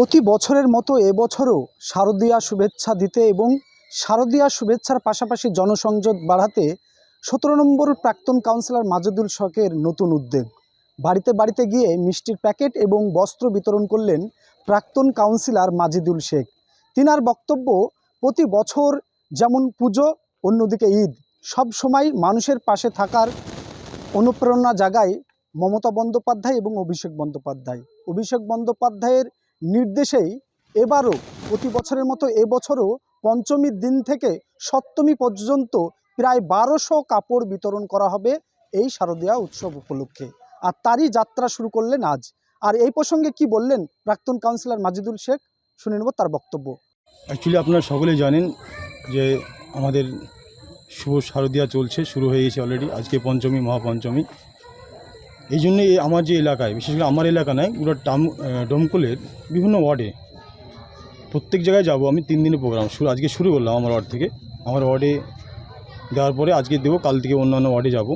প্রতি বছরের মতো এবছরও শারদীয়া শুভেচ্ছা দিতে এবং শারদীয়া শুভেচ্ছার পাশাপাশি জনসংযোগ বাড়াতে সতেরো নম্বর প্রাক্তন কাউন্সিলর মাজেদুল শখের নতুন উদ্যোগ। বাড়িতে বাড়িতে গিয়ে মিষ্টির প্যাকেট এবং বস্ত্র বিতরণ করলেন প্রাক্তন কাউন্সিলর মাজিদুল শেখ। তিনার বক্তব্য, প্রতি বছর যেমন পুজো, অন্যদিকে ঈদ। সব সময় মানুষের পাশে থাকার অনুপ্রেরণা জাগায় মমতা বন্দ্যোপাধ্যায় এবং অভিষেক বন্দ্যোপাধ্যায়। অভিষেক বন্দ্যোপাধ্যায়ের নির্দেশেই এবারও প্রতি বছরের মতো এবছরও পঞ্চমীর দিন থেকে সপ্তমী পর্যন্ত প্রায় বারোশো কাপড় বিতরণ করা হবে এই শারদীয়া উৎসব উপলক্ষে। আর তারই যাত্রা শুরু করলেন আজ। আর এই প্রসঙ্গে কি বললেন প্রাক্তন কাউন্সিলর মাজিদুল শেখ? শুনে নেব তার বক্তব্য। অ্যাকচুয়ালি আপনারা সকলেই জানেন যে আমাদের শুভ শারদীয়া চলছে, শুরু হয়ে গেছে অলরেডি। আজকে পঞ্চমী, মহাপঞ্চমী। এই জন্যে আমার যে এলাকায়, বিশেষ করে আমার এলাকা নয়, পুরো টাম ডোমকলের বিভিন্ন ওয়ার্ডে প্রত্যেক জায়গায় যাব আমি তিন দিনের প্রোগ্রাম শুরু, আজকে শুরু করলাম আমার ওয়ার্ড থেকে। আমার ওয়ার্ডে দেওয়ার পরে আজকে দেবো, কাল থেকে অন্যান্য ওয়ার্ডে যাব।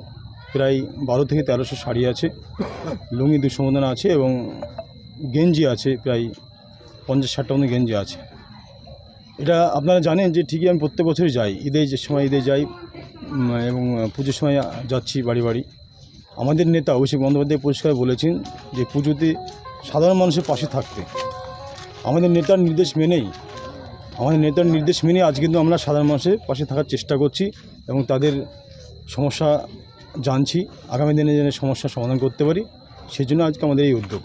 প্রায় বারো থেকে তেরোশো শাড়ি আছে, লুঙ্গি দুশো মতন আছে এবং গেঞ্জি আছে, প্রায় পঞ্চাশ ষাটটা মতো গেঞ্জি আছে। এটা আপনারা জানেন যে ঠিকই আমি প্রত্যেক বছরই যাই। ঈদে যে সময় ঈদে যাই এবং পুজোর সময় যাচ্ছি বাড়ি বাড়ি। আমাদের নেতা অভিষেক বন্দ্যোপাধ্যায় পরিষ্কার বলেছেন যে পুজোতে সাধারণ মানুষের পাশে থাকতে। আমাদের নেতার নির্দেশ মেনেই, আমাদের নেতার নির্দেশ মেনে আজ কিন্তু আমরা সাধারণ মানুষের পাশে থাকার চেষ্টা করছি এবং তাদের সমস্যা জানছি। আগামী দিনে যেন সমস্যার সমাধান করতে পারি সেই জন্য আজকে আমাদের এই উদ্যোগ।